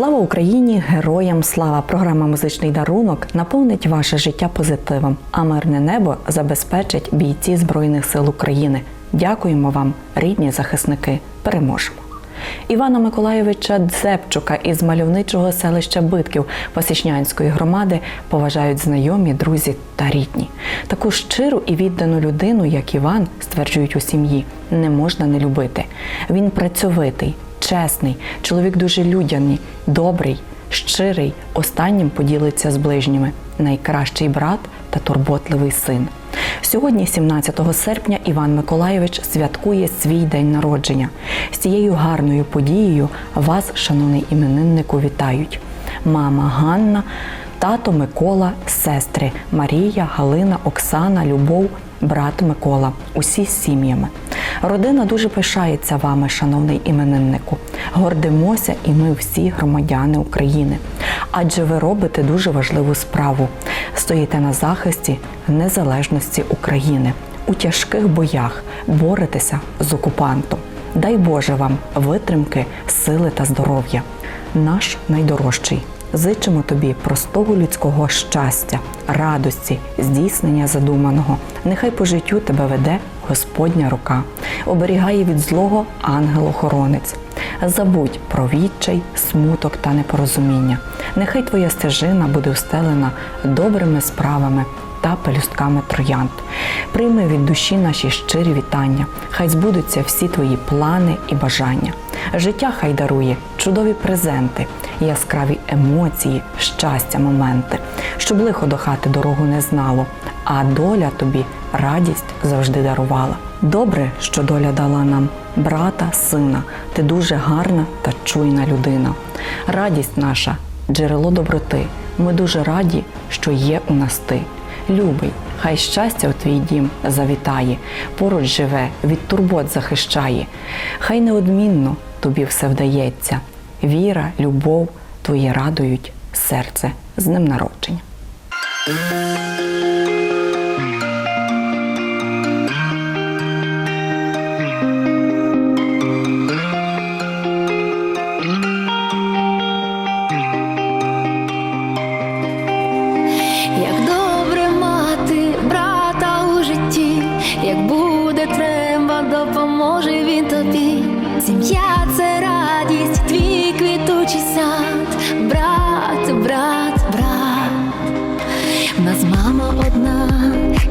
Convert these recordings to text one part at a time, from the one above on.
Слава Україні! Героям слава! Програма Музичний дарунок наповнить ваше життя позитивом, а мирне небо забезпечить бійці Збройних сил України. Дякуємо вам, рідні захисники! Переможемо! Івана Миколайовича Дзепчука із мальовничого селища Битків Посічнянської громади поважають знайомі, друзі та рідні. Таку щиру і віддану людину, як Іван, стверджують у сім'ї, не можна не любити. Він працьовитий, чесний, чоловік дуже людяний, добрий, щирий, останнім поділиться з ближніми, найкращий брат та турботливий син. Сьогодні, 17 серпня, Іван Миколайович святкує свій день народження. З цією гарною подією вас, шановний імениннику, вітають. Мама Ганна, тато Микола, сестри Марія, Галина, Оксана, Любов, брат Микола, усі з сім'ями. Родина дуже пишається вами, шановний імениннику. Гордимося і ми всі громадяни України. Адже ви робите дуже важливу справу. Стоїте на захисті незалежності України. У тяжких боях боретеся з окупантом. Дай Боже вам витримки, сили та здоров'я. Наш найдорожчий. Зичимо тобі простого людського щастя, радості, здійснення задуманого. Нехай по життю тебе веде Господня рука, оберігає від злого ангел-охоронець. Забудь про відчай, смуток та непорозуміння. Нехай твоя стежина буде встелена добрими справами та пелюстками троянд. Прийми від душі наші щирі вітання. Хай збудуться всі твої плани і бажання. Життя хай дарує чудові презенти, яскраві емоції, щастя, моменти, щоб лихо до хати дорогу не знало, а доля тобі радість завжди дарувала. Добре, що доля дала нам брата, сина. Ти дуже гарна та чуйна людина. Радість наша, джерело доброти. Ми дуже раді, що є у нас ти. Любий, хай щастя у твій дім завітає, поруч живе, від турбот захищає. Хай неодмінно тобі все вдається. Віра, любов твої радують серце з ним народження. Як буде треба, допоможе він тобі. Сім'я це радість, твій квітучий сад, брат, брат, брат. В нас мама одна,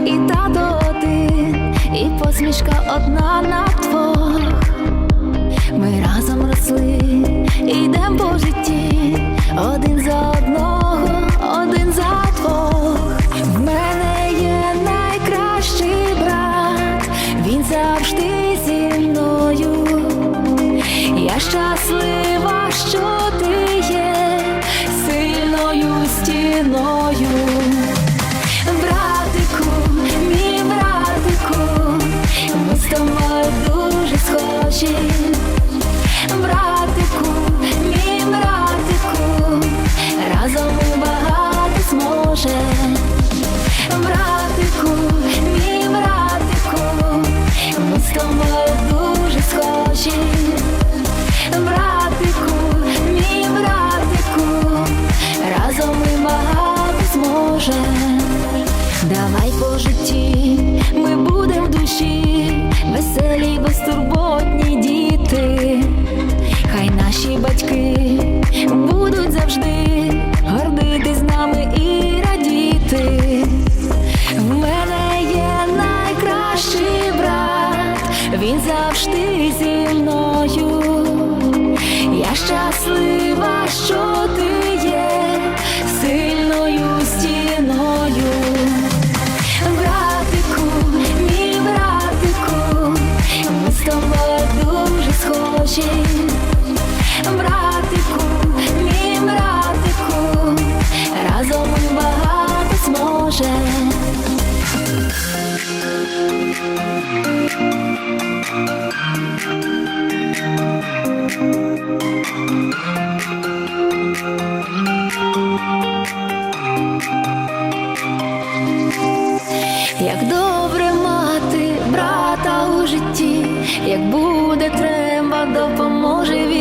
і тато один, і посмішка одна на двох. Ми разом росли, йдем по житті, Братику, мій братику, разом багато зможем. Братику, мій братику, ми дуже схожі. Братику, мій братику, разом ми багато зможем. Давай по житті, ми будем в душі, веселі, безтурботні батьки будуть завжди гордитись нами і радіти. В мене є найкращий брат, він завжди зі мною. Я щаслива, що ти є сильною стіною. Братику, мій братику, ми з тобою дуже схожі. Як добре мати брата у житті, як буде треба. допоможе він